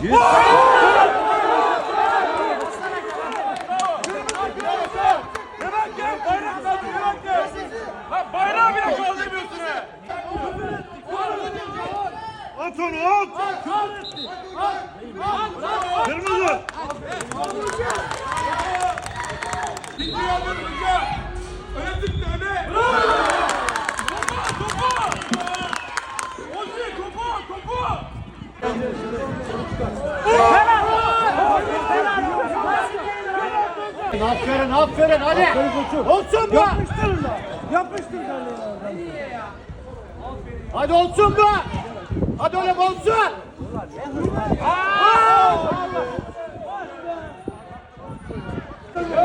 Hemen At onu at. Kırmızı. Aferin aferin hadi. Olsun bu. Yapıştırın da. Yapıştır Hadi olsun bu. Hadi oğlum olsun.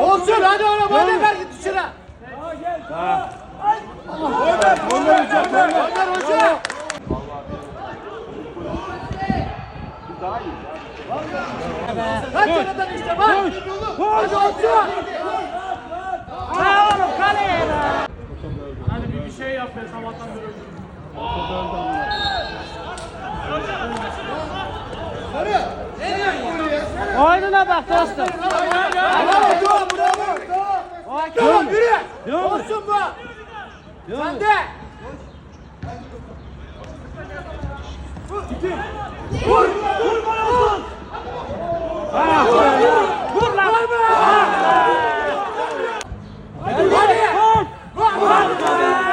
Olsun hadi oğlum hadi ver git dışarı. Ömer hoca. Hadi oradan işte bak. Hadi olsun. Oyununa bak dostum. Bravo bravo. Tamam yürü. Olsun bu. Sen de. Vur. Vur bana vur. Vur lan. Hadi. Vur. Vur. Konuşma lan.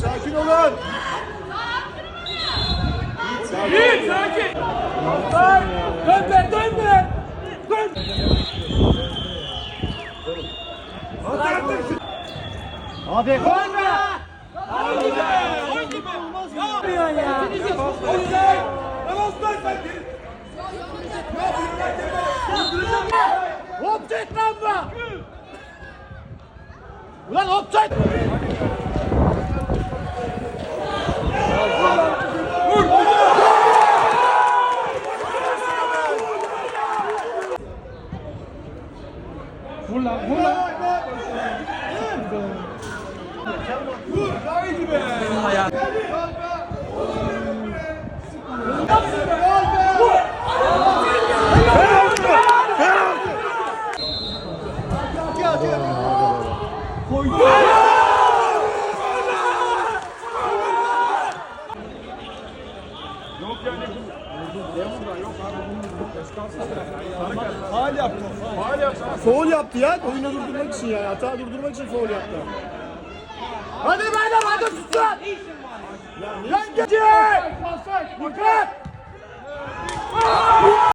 Sakin olun. Yiğit sakin. Dön. Dön be dön be. Dön. Hadi. Gol be. Offside lan bu. Ulan offside. Vur lan vur lan. Yok yani Faal yaptı. Faal yaptı. Foul yaptı ya. Oyunu durdurmak için yani. Hata durdurmak için foul yaptı. Hadi madem hadi tutsun. Lan gece. Dikkat.